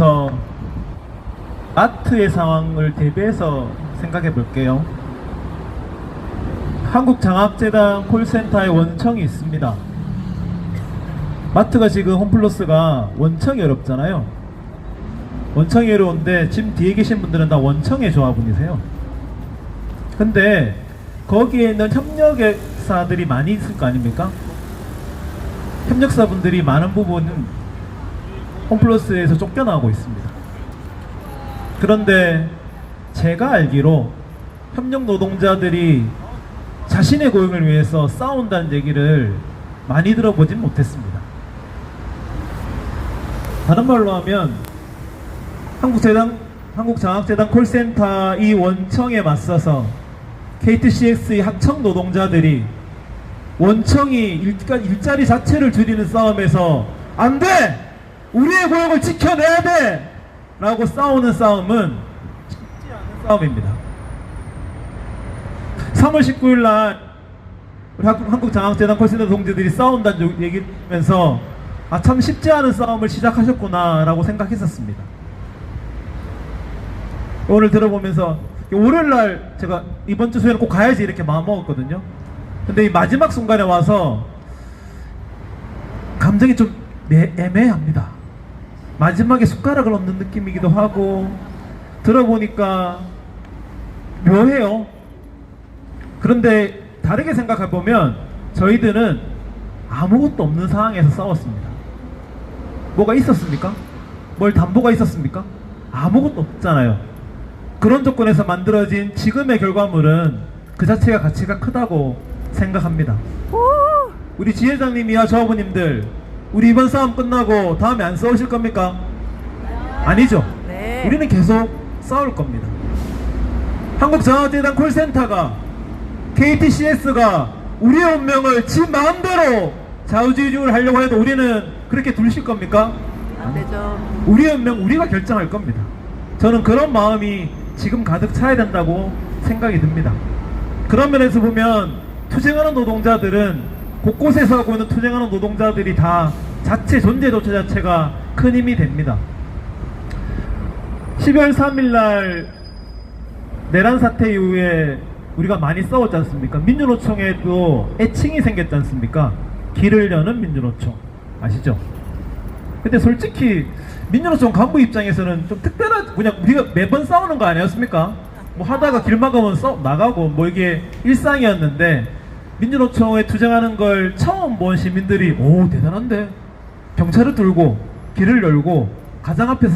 보면서 마트의 상황을 대비해서 생각해 볼게요. 한국장학재단 콜센터에 원청이 있습니다. 마트가 지금 홈플러스가 원청이 어렵잖아요. 원청이 어려운데 지금 뒤에 계신 분들은 다 원청의 조합원이세요. 근데 거기에 있는 협력사들이 많이 있을 거 아닙니까? 협력사분들이 많은 부분은 홈플러스에서 쫓겨나고 있습니다. 그런데 제가 알기로 협력 노동자들이 자신의 고용을 위해서 싸운다는 얘기를 많이 들어보진 못했습니다. 다른 말로 하면 한국재단, 한국장학재단 콜센터 이 원청에 맞서서 KTCX의 하청 노동자들이 원청이 일자리 자체를 줄이는 싸움에서 안 돼! 우리의 고용을 지켜내야 돼! 라고 싸우는 싸움은 쉽지 않은 싸움입니다. 3월 19일 날 우리 한국- 한국장학재단 콜센터 동지들이 싸운다는 얘기면서 아 참 쉽지 않은 싸움을 시작하셨구나 라고 생각했었습니다. 오늘 들어보면서 월요일 날 제가 이번 주 수요일 꼭 가야지 이렇게 마음 먹었거든요. 근데 이 마지막 순간에 와서 감정이 좀 애- 애매합니다. 마지막에 숟가락을 얹는 느낌이기도 하고 들어보니까 묘해요. 그런데 다르게 생각해 보면 저희들은 아무것도 없는 상황에서 싸웠습니다. 뭐가 있었습니까? 뭘 담보가 있었습니까? 아무것도 없잖아요. 그런 조건에서 만들어진 지금의 결과물은 그 자체가 가치가 크다고 생각합니다. 우리 지회장님이야 조합원님들 우리 이번 싸움 끝나고 다음에 안 싸우실 겁니까? 아니죠. 네. 우리는 계속 싸울 겁니다. 한국장학재단 콜센터가 KTCS가 우리의 운명을 지 마음대로 자유주의를 하려고 해도 우리는 그렇게 둘실 겁니까? 안 되죠. 우리의 운명 우리가 결정할 겁니다. 저는 그런 마음이 지금 가득 차야 된다고 생각이 듭니다. 그런 면에서 보면 투쟁하는 노동자들은 곳곳에서 하고 있는 투쟁하는 노동자들이 다 자체 존재 조차 자체가 큰 힘이 됩니다. 12월 3일 날 내란 사태 이후에 우리가 많이 싸웠지 않습니까? 민주노총에도 애칭이 생겼지 않습니까? 길을 여는 민주노총 아시죠? 근데 솔직히 민주노총 간부 입장에서는 좀 특별한 그냥 우리가 매번 싸우는 거 아니었습니까? 뭐 하다가 길 막으면 써 나가고 뭐 이게 일상이었는데 민주노총에 투쟁하는 걸 처음 본 시민들이 오 대단한데 경찰을 들고 길을 열고 가장 앞에서